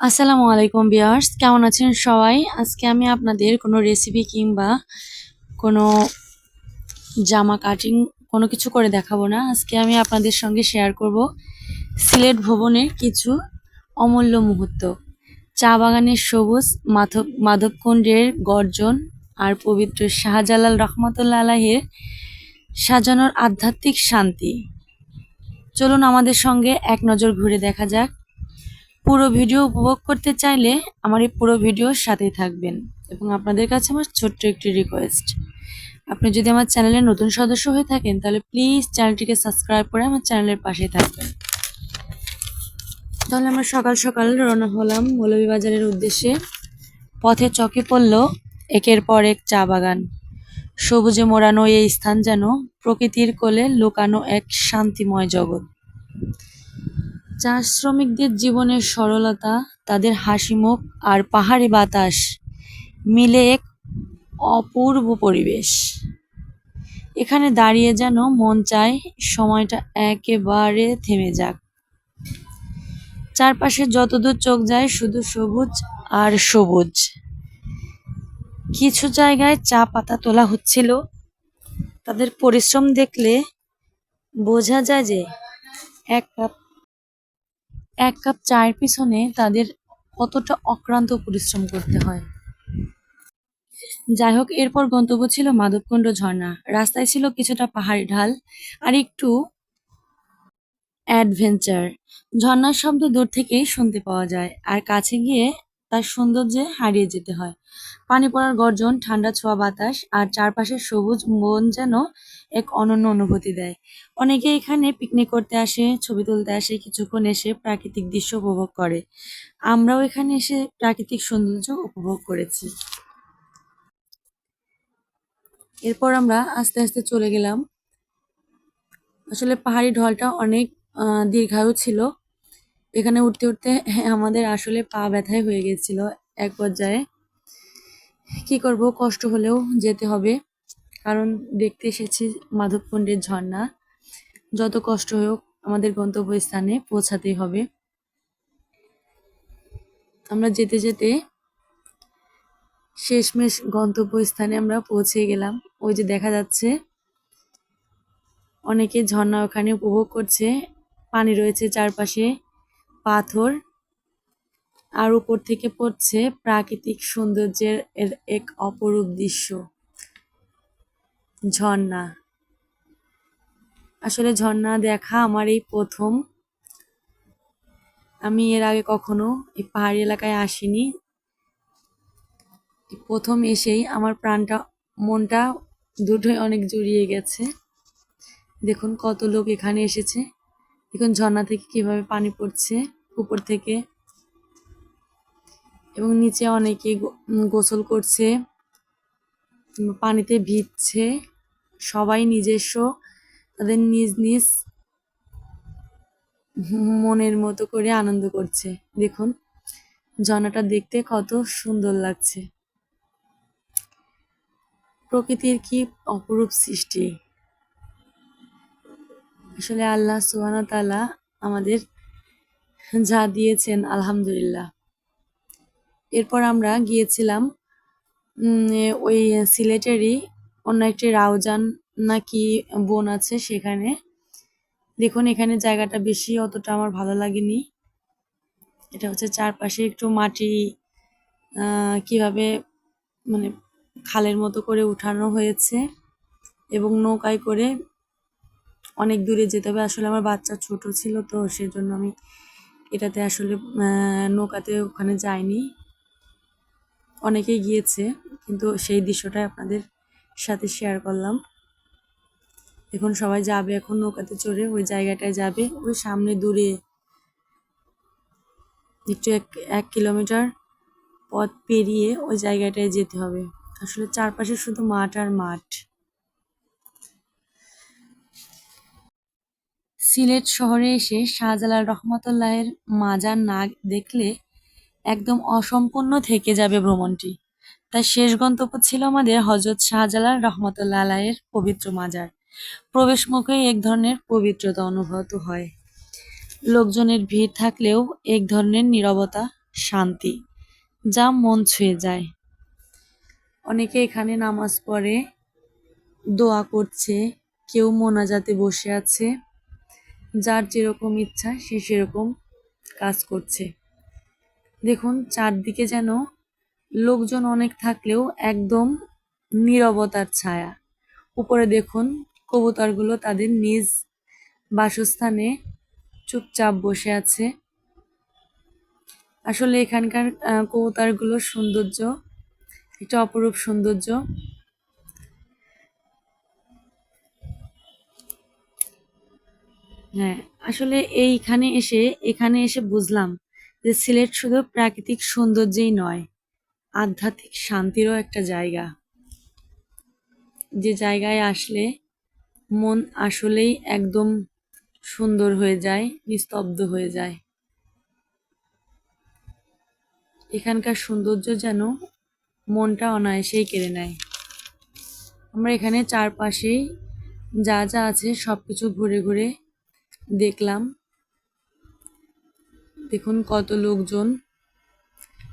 আসসালামু আলাইকুম বিয়ার্স কেমন আছেন সবাই? আজকে আমি আপনাদের কোনো রেসিপি কিংবা কোনো জামা কাটিং কোনো কিছু করে দেখাবো না। আজকে আমি আপনাদের সঙ্গে শেয়ার করব সিলেট ভবনের কিছু অমূল্য মুহূর্ত। চা বাগানের সবুজ মাধব মাধবকুণ্ডের গর্জন আর পবিত্র শাহজালাল রহমতুল্লা আলাহের সাজানোর আধ্যাত্মিক শান্তি। চলুন আমাদের সঙ্গে এক নজর ঘুরে দেখা যাক। পুরো ভিডিও উপভোগ করতে চাইলে আমার এই পুরো ভিডিওর সাথেই থাকবেন এবং আপনাদের কাছে আমার ছোট্ট একটি রিকোয়েস্ট আপনি যদি আমার চ্যানেলে নতুন সদস্য হয়ে থাকেন, তাহলে প্লিজ চ্যানেলটিকে সাবস্ক্রাইব করে আমার চ্যানেলের পাশেই থাকবেন। তাহলে আমরা সকাল সকাল রওনা হলাম মৌলভীবাজারের উদ্দেশ্যে। পথে চকে পড়ল একের পর এক চা বাগান। সবুজে মোড়ানো এই স্থান যেন প্রকৃতির কোলে লুকানো এক শান্তিময় জগৎ। চা শ্রমিকদের জীবনের সরলতা, তাদের হাসিমুখ আর পাহাড়ি বাতাস মিলে এক অপূর্ব পরিবেশ। এখানে দাঁড়িয়ে যেন মন চায় সময়টা একেবারে থেমে যাক। চারপাশে যতদূর চোখ যায় শুধু সবুজ আর সবুজ। কিছু জায়গায় চা পাতা তোলা হচ্ছিল। তাদের পরিশ্রম দেখলে বোঝা যায় যে এক কাপ এক কাপ চায়ের পিছনে তাদের কতটা অক্রান্ত পরিশ্রম করতে হয়। যাই হোক এরপর গন্তব্য ছিল মাধবকুণ্ড ঝর্ণা। রাস্তায় ছিল কিছুটা পাহাড়ি ঢাল আর একটু অ্যাডভেঞ্চার। ঝর্ণার শব্দ দূর থেকেই শুনতে পাওয়া যায়। আর কাছে গিয়ে তার সৌন্দর্যে হারিয়ে যেতে হয়। পানি পড়ার গর্জন, ঠান্ডা ছোঁয়া বাতাস আর চারপাশের সবুজ মন যেন এক অনন্য অনুভূতি দেয়। অনেকে এখানে পিকনিক করতে আসে, ছবি তুলতে আসে, কিছুক্ষণ এসে প্রাকৃতিক দৃশ্য উপভোগ করে। আমরাও এখানে এসে প্রাকৃতিক সৌন্দর্য উপভোগ করেছি। এরপর আমরা আস্তে আস্তে চলে গেলাম। আসলে পাহাড়ি ঢলটা অনেক দীর্ঘায়ু ছিল। এখানে উঠতে উঠতে আমাদের আসলে পা ব্যথাই হয়ে গেছিল এক পর্যায়ে। কি করব? কষ্ট হলেও যেতে হবে। কারণ দেখতে এসেছি মাধবকুণ্ডের ঝর্ণা। যত কষ্ট হোক আমাদের গন্তব্যস্থানে পৌঁছাতেই হবে। আমরা যেতে যেতে শেষমেশ গন্তব্যস্থানে আমরা পৌঁছে গেলাম। ওই যে দেখা যাচ্ছে, অনেকে ঝর্ণা ওখানে উপভোগ করছে। পানি রয়েছে চারপাশে। পাথর আর উপর থেকে পড়ছে প্রাকৃতিক সৌন্দর্যের এর এক অপরূপ দৃশ্য। ঝর্ণা। আসলে ঝর্ণা দেখা আমার এই প্রথম। আমি এর আগে কখনো এই পাহাড়ি এলাকায় আসিনি। প্রথম এসেই আমার প্রাণটা, মনটা দুটোই অনেক জড়িয়ে গেছে। দেখুন কত লোক এখানে এসেছে। দেখুন ঝর্ণা থেকে কীভাবে পানি পড়ছে। উপর থেকে। এবং নিচে অনেকে গোসল করছে, পানিতে ভিজছে। সবাই নিজস্ব, তাদের নিজ নিজ মনের মতো করে আনন্দ করছে। দেখুন ঝর্ণাটা দেখতে কত সুন্দর লাগছে। প্রকৃতির কি অপরূপ সৃষ্টি। আসলে আল্লাহ তাআলা আমাদের যা দিয়েছেন, আলহামদুলিল্লাহ। এরপর আমরা গিয়েছিলাম ওই সিলেটেরই অন্য একটি রাউজান নাকি বন আছে সেখানে। দেখুন, এখানে জায়গাটা বেশি অতটা আমার ভালো লাগেনি। এটা হচ্ছে চারপাশে একটু মাটি কীভাবে মানে খালের মতো করে উঠানো হয়েছে এবং নৌকায় করে অনেক দূরে যেতে হবে। আসলে আমার বাচ্চা ছোট ছিল তো, সেজন্য আমি এটাতে আসলে নৌকাতে ওখানে যায়নি। অনেকেই গিয়েছে, কিন্তু সেই দৃশ্যটাই আপনাদের সাথে শেয়ার করলাম। এখন সবাই যাবে, এখন নৌকাতে চড়ে ওই জায়গাটায় যাবে, ওই সামনে দূরে। একটু এক এক কিলোমিটার পথ পেরিয়ে ওই জায়গাটায় যেতে হবে। আসলে চারপাশে শুধু মাঠ আর মাঠ। সিলেট শহরে এসে শাহজালাল রহমতুল্লাহের মাজার না দেখলে একদম অসম্পূর্ণ থেকে যাবে ভ্রমণটি। তাই শেষ গন্তব্য ছিল আমাদের হজরত শাহজালাল রহমতুল্লাহ আলাহের পবিত্র মাজার। প্রবেশ মুখে এক ধরনের পবিত্রতা অনুভূত হয়। লোকজনের ভিড় থাকলেও এক ধরনের নীরবতা, শান্তি, যা মন ছুঁয়ে যায়। অনেকে এখানে নামাজ পড়ে, দোয়া করছে, কেউ মোনাজাতে বসে আছে। যার যেরকম ইচ্ছা সে সেরকম কাজ করছে। দেখুন, চারদিকে যেন লোকজন অনেক থাকলেও একদম নীরবতার ছায়া। উপরে দেখুন, কবুতরগুলো তাদের নিজ বাসস্থানে চুপচাপ বসে আছে। আসলে এখানকার কবুতরগুলোর সৌন্দর্য, একটা অপরূপ সৌন্দর্য হ্যাঁ আসলে এইখানে এসে, এখানে এসে বুঝলাম যে সিলেট শুধু প্রাকৃতিক সৌন্দর্যেই নয়, আধ্যাত্মিক শান্তিরও একটা জায়গা। যে জায়গায় আসলে মন আসলেই একদম সুন্দর হয়ে যায়, নিস্তব্ধ হয়ে যায়। এখানকার সৌন্দর্য যেন মনটা অনায়াসেই কেড়ে নেয়। আমরা এখানে চারপাশেই যা যা আছে সব কিছু ঘুরে ঘুরে দেখলাম। দেখুন কত লোকজন।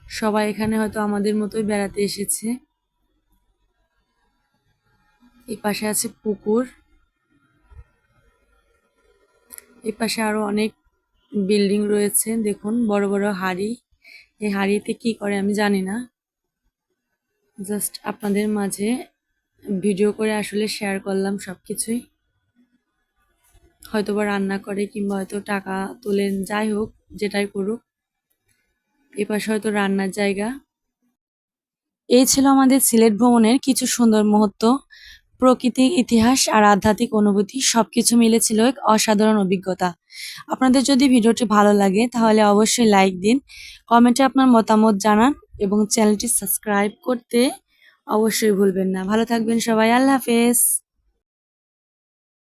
সবাই এখানে হয়তো আমাদের মতোই বেড়াতে এসেছে। এই পাশে আছে পুকুর। এই পাশে আরও অনেক বিল্ডিং রয়েছে। দেখুন বড় বড় হাড়ি। এই হাড়িতে কি করে আমি জানি না। জাস্ট আপনাদের মাঝে ভিডিও করে আসলে শেয়ার করলাম সব কিছুই হয়তো বা রান্না করে কিংবা হয়তো টাকা তোলেন, যাই হোক, যেটাই করুক এ পাশে হয়তো রান্নার জায়গা। এই ছিল আমাদের সিলেট ভ্রমণের কিছু সুন্দর মুহূর্ত। প্রকৃতি, ইতিহাস আর আধ্যাত্মিক অনুভূতি সবকিছু মিলে ছিল এক অসাধারণ অভিজ্ঞতা। আপনাদের যদি ভিডিওটি ভালো লাগে, তাহলে অবশ্যই লাইক দিন, কমেন্টে আপনার মতামত জানান এবং চ্যানেলটি সাবস্ক্রাইব করতে অবশ্যই ভুলবেন না। ভালো থাকবেন সবাই, আল্লাহ হাফেজ।